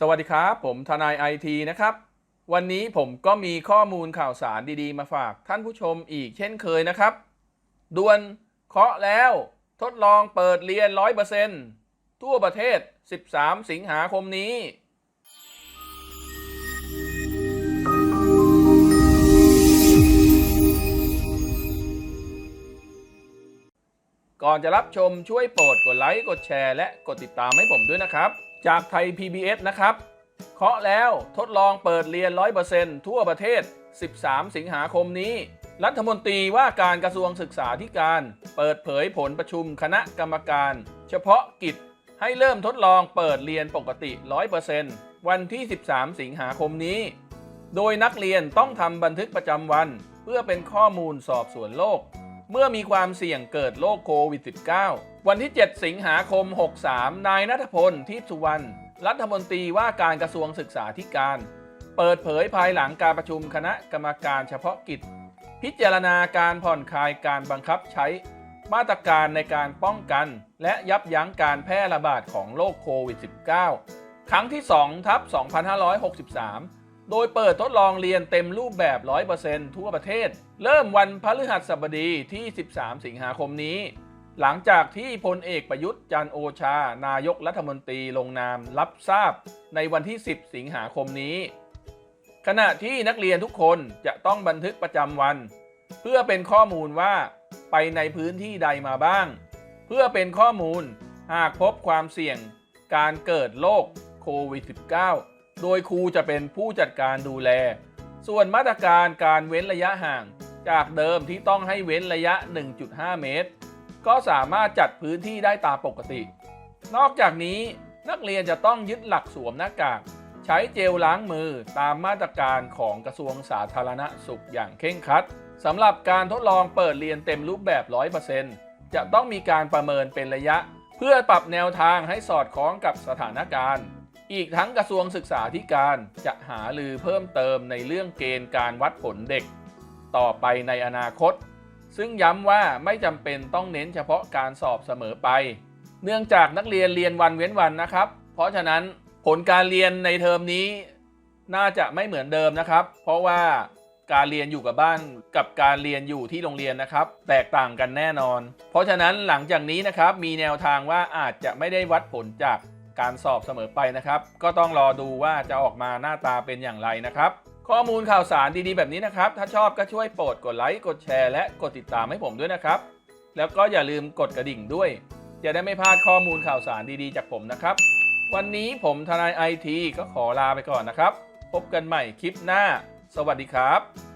สวัสดีครับ ผมทนายไอทีนะครับ วันนี้ผมก็มีข้อมูลข่าวสารดีๆ มาฝากท่านผู้ชมอีกเช่นเคยนะครับด่วนเคาะแล้วทดลองเปิดเรียน 100%ทั่วประเทศ 13 สิงหาคมนี้ ก่อนจะรับชมช่วยโปรดกดไลค์ กดแชร์ และกดติดตามให้ผมด้วยนะครับ จากไทย PBS นะครับ เคาะแล้วทดลองเปิดเรียน 100%ทั่วประเทศ 13 สิงหาคมนี้ รัฐมนตรีว่าการกระทรวงศึกษาธิการ เปิดเผยผลประชุมคณะกรรมการ เฉพาะกิจให้เริ่มทดลองเปิดเรียนปกติ 100%วันที่ 13 สิงหาคมนี้ โดยนักเรียนต้องทำบันทึกประจำวัน เพื่อเป็นข้อมูลสอบสวนโรค เมื่อมีความเสี่ยงเกิดโรคโควิด -19 วันที่ 7 สิงหาคม 63 นายนัทพล ทิพสุวรรณ รัฐมนตรีว่าการกระทรวงศึกษาธิการ เปิดเผยภายหลังการประชุมคณะกรรมการเฉพาะกิจ พิจารณาการผ่อนคลายการบังคับใช้ มาตรการในการป้องกัน และยับยั้งการแพร่ระบาดของโรคโควิด -19 ครั้งที่2ทับ2563 โดยเปิดทดลองเรียนเต็มรูปแบบ 100%ทั่วประเทศ เริ่มวันพฤหัสบดีที่ 13 สิงหาคมนี้ หลังจากที่พลเอกประยุทธ์จันโอชา นายกรัฐมนตรีลงนามรับทราบในวันที่ 10 สิงหาคมนี้ ขณะที่นักเรียนทุกคนจะต้องบันทึกประจำวัน เพื่อเป็นข้อมูลว่าไปในพื้นที่ใดมาบ้าง เพื่อเป็นข้อมูลหากพบความเสี่ยงการเกิดโรคโควิด -19 โดยครูจะเป็นผู้จัดการดูแล ส่วนมาตรการการเว้นระยะห่าง จากเดิมที่ต้องให้เว้นระยะ 1.5 เมตร ก็สามารถจัดพื้นที่ได้ตามปกติ นอกจากนี้นักเรียนจะต้องยึดหลักสวมหน้ากาก ใช้เจลล้างมือตามมาตรการของกระทรวงสาธารณสุขอย่างเคร่งครัดสำหรับการทดลองเปิดเรียนเต็มรูปแบบ 100%จะต้องมีการประเมินเป็นระยะ เพื่อปรับแนวทางให้สอดคล้องกับสถานการณ์ อีกทั้งกระทรวงศึกษาธิการจะหาลือเพิ่มเติมในเรื่องเกณฑ์การวัดผลเด็ก ต่อไปในอนาคต ซึ่งย้ำว่าไม่จำเป็นต้องเน้นเฉพาะการสอบเสมอไป เนื่องจากนักเรียนเรียนวันเว้นวันนะครับ เพราะฉะนั้นผลการเรียนในเทอมนี้ น่าจะไม่เหมือนเดิมนะครับ เพราะว่าการเรียนอยู่กับบ้านกับการเรียนอยู่ที่โรงเรียนนะครับ แตกต่างกันแน่นอน เพราะฉะนั้นหลังจากนี้นะครับมีแนวทางว่าอาจจะไม่ได้วัดผลจาก การสอบเสมอไปนะครับ ก็ต้องรอดูว่าจะออกมาหน้าตาเป็นอย่างไรนะครับ ข้อมูลข่าวสารดีๆแบบนี้นะครับ ถ้าชอบก็ช่วยโปรดกดไลค์กดแชร์และกดติดตามให้ผมด้วยนะครับ แล้วก็อย่าลืมกดกระดิ่งด้วย จะได้ไม่พลาดข้อมูลข่าวสารดีๆ จากผมนะครับ วันนี้ผมทนายไอทีก็ขอลาไปก่อนนะครับ พบกันใหม่คลิปหน้า สวัสดีครับ